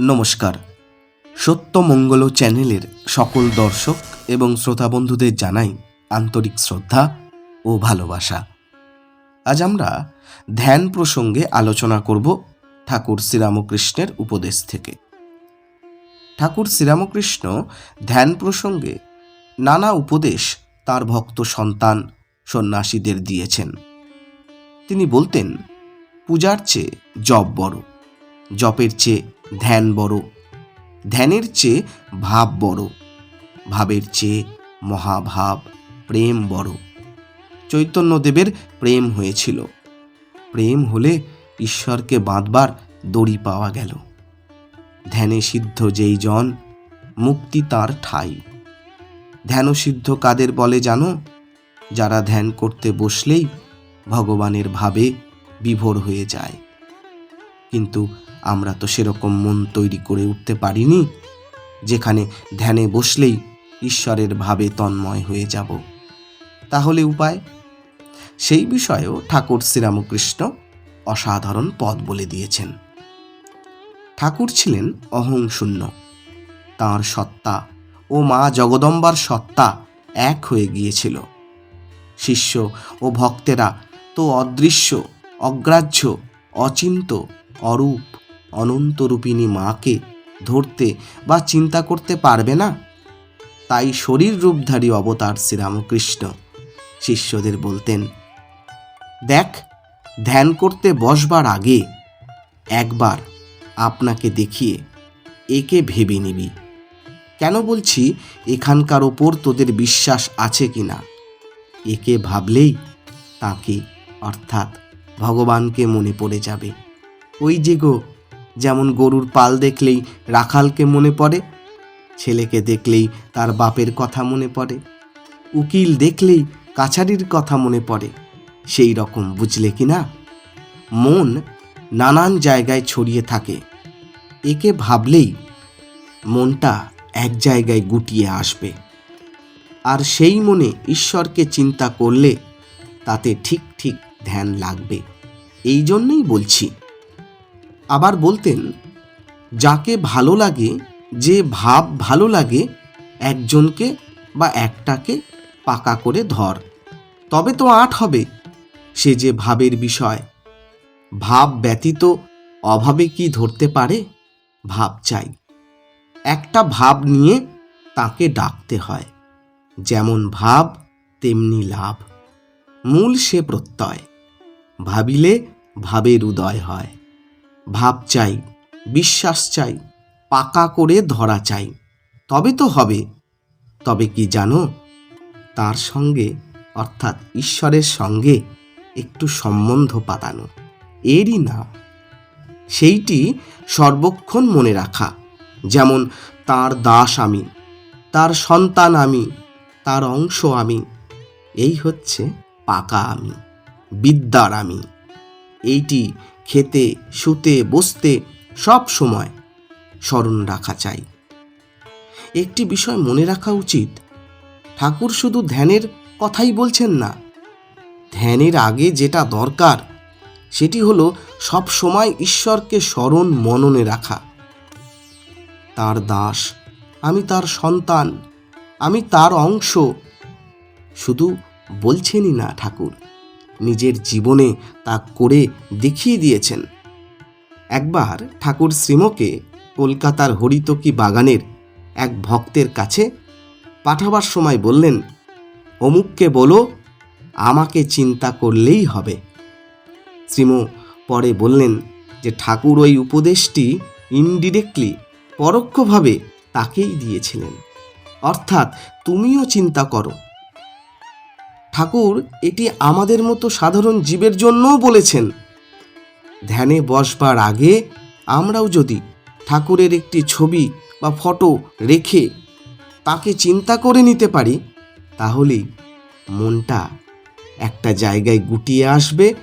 নমস্কার। সত্যমঙ্গল চ্যানেলের সকল দর্শক এবং শ্রোতা বন্ধুদের জানাই আন্তরিক শ্রদ্ধা ও ভালোবাসা। আজ আমরা ধ্যান প্রসঙ্গে আলোচনা করব ঠাকুর শ্রীরামকৃষ্ণের উপদেশ থেকে। ঠাকুর শ্রীরামকৃষ্ণ ধ্যান প্রসঙ্গে নানা উপদেশ তার ভক্ত সন্তান, সন্ন্যাসীদের দিয়েছেন। তিনি বলতেন, পূজার চেয়ে জপ বড়। জপের চেয়ে ধ্যান বড়। ধ্যানের চেয়ে ভাব বড়। ভাবের চেয়ে মহাভাব, প্রেম বড়। চৈতন্যদেবের প্রেম হয়েছিল। প্রেম হলে ঈশ্বরকে বাঁধবার দড়ি পাওয়া গেল। ধ্যানে সিদ্ধ যেই জন, মুক্তি তার ঠাই। ধ্যানসিদ্ধ কাদের বলে জানো? যারা ধ্যান করতে বসলেই ভগবানের ভাবে বিভোর হয়ে যায়। কিন্তু আমরা তো সেরকম মন তৈরি করে উঠতে পারিনি, যেখানে ধ্যানে বসলেই ঈশ্বরের ভাবে তন্ময় হয়ে যাব। তাহলে উপায়? সেই বিষয়েও ঠাকুর শ্রীরামকৃষ্ণ অসাধারণ পদ বলে দিয়েছেন। ঠাকুর ছিলেন অহং শূন্য। তাঁর সত্তা ও মা জগদম্বার সত্তা এক হয়ে গিয়েছিল। শিষ্য ও ভক্তেরা তো অদৃশ্য, অগ্রাহ্য, অচিন্ত, অরূপ অনন্তরূপিণী মাকে ধরতে বা চিন্তা করতে পারবে না? তাই শরীর রূপধারী অবতার শ্রীরামকৃষ্ণ শিষ্যদের বলতেন, দেখ, ধ্যান করতে বসবার আগে একবার আপনাকে দেখিয়ে একে ভেবে নিবি। কেন বলছি এখানকার ওপর তোদের বিশ্বাস আছে কি না? একে ভাবলেই তাকে অর্থাৎ ভগবানকে মনে পড়ে যাবে। ওই যে গো যেমন গরুর পাল দেখলেই রাখালকে মনে পড়ে, ছেলেকে দেখলেই তার বাপের কথা মনে পড়ে, উকিল দেখলেই কাছারির কথা মনে পড়ে, সেই রকম বুঝলে কি না? মন নানান জায়গায় ছড়িয়ে থাকে, একে ভাবলেই মনটা এক জায়গায় গুটিয়ে আসবে। আর সেই মনে ঈশ্বরকে চিন্তা করলে তাতে ঠিক ঠিক ধ্যান লাগবে, এই জন্যই বলছি। আবার বলতেন, যাকে ভালো লাগে, যে ভাব ভালো লাগে, একজনকে বা একটাকে পাকা করে ধর, তবে তো আট হবে সে যে ভাবের বিষয়। ভাব ব্যতীত অভাবে কি ধরতে পারে? ভাব চাই। একটা ভাব নিয়ে তাকে ডাকতে হয়, যেমন ভাব তেমনি লাভ। মূল সে প্রত্যয়, ভাবিলে ভাবের উদয় হয়। ভাব চাই, বিশ্বাস চাই, পাকা করে ধরা চাই। তবে তো হবে। তবে কি জানো? তার সঙ্গে, অর্থাৎ ঈশ্বরের সঙ্গে একটু সম্বন্ধ পাতানো। এরই নাম। সেইটি সর্বক্ষণ মনে রাখা। যেমন, তার দাস আমি, তার সন্তান আমি, তার অংশ আমি। এই হচ্ছে পাকা আমি, বিদ্যার আমি। এইটি খেতে, শুতে, বসতে সব সময় স্মরণ রাখা চাই। একটি বিষয় মনে রাখা উচিত, ঠাকুর শুধু ধ্যানের কথাই বলছেন না। ধ্যানের আগে যেটা দরকার, সেটি হলো সব সময় ঈশ্বরকে স্মরণ মননে রাখা। তার দাস, আমি তার সন্তান, আমি তার অংশ, শুধু বলছেনই না ঠাকুর। নিজের জীবনে তা করে দেখিয়ে দিয়েছেন। একবার ঠাকুর শ্রীমকে কলকাতার হরিতকি বাগানের এক ভক্তের কাছে পাঠাবার সময় বললেন, অমুককে বলো, আমাকে চিন্তা করলেই হবে। শ্রীম পরে বললেন যে, ঠাকুর ওই উপদেশটি ইনডিরেক্টলি পরোক্ষভাবে তাকেই দিয়েছিলেন। অর্থাৎ তুমিও চিন্তা করো ঠাকুর এটি আমাদের মতো সাধারণ জীবের জন্যও বলেছেন। ধ্যানে বসবার আগে আমরাও যদি ঠাকুরের একটি ছবি বা ফটো রেখে তাকে চিন্তা করে নিতে পারি, তাহলেই মনটা একটা জায়গায় গুটিয়ে আসবে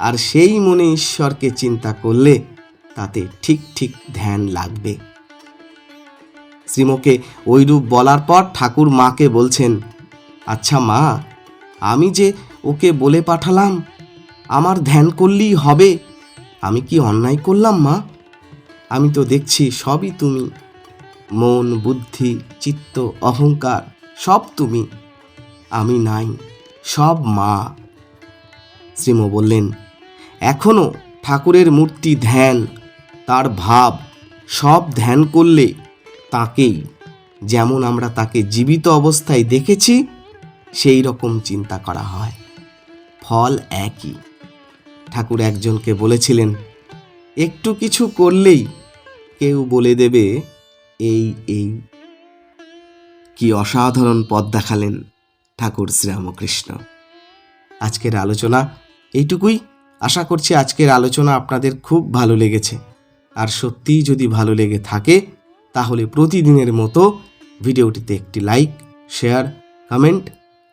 আর সেই মনে ঈশ্বরকে চিন্তা করলে তাতে ঠিক ঠিক ধ্যান লাগবে। শ্রীমকে ওইরূপ বলার পর ঠাকুর মাকে বলছেন আচ্ছা মা আমি যে ওকে বলে পাঠালাম, আমার ধ্যান করলেই হবে। আমি কি অন্যায় করলাম, মা? আমি তো দেখছি সবই তুমি। মন, বুদ্ধি, চিত্ত, অহংকার, সব তুমি। আমি নাই, সব মা। শ্রীম বললেন এখনও ঠাকুরের মূর্তি ধ্যান, তার ভাব, সব ধ্যান করলে তাকেই, যেমন আমরা তাকে জীবিত অবস্থায় দেখেছি সেই রকম চিন্তা করা হয়। ফল একই। ঠাকুর একজনকে বলেছিলেন, একটু কিছু করলেই কেউ বলে দেবে, এই এই। কি অসাধারণ পথ দেখালেন ঠাকুর শ্রীরামকৃষ্ণ। আজকের আলোচনা এইটুকুই। আশা করছি আজকের আলোচনা আপনাদের খুব ভালো লেগেছে। আর সত্যিই যদি ভালো লেগে থাকে, তাহলে প্রতিদিনের মতো ভিডিওটিতে একটি লাইক, শেয়ার, কমেন্ট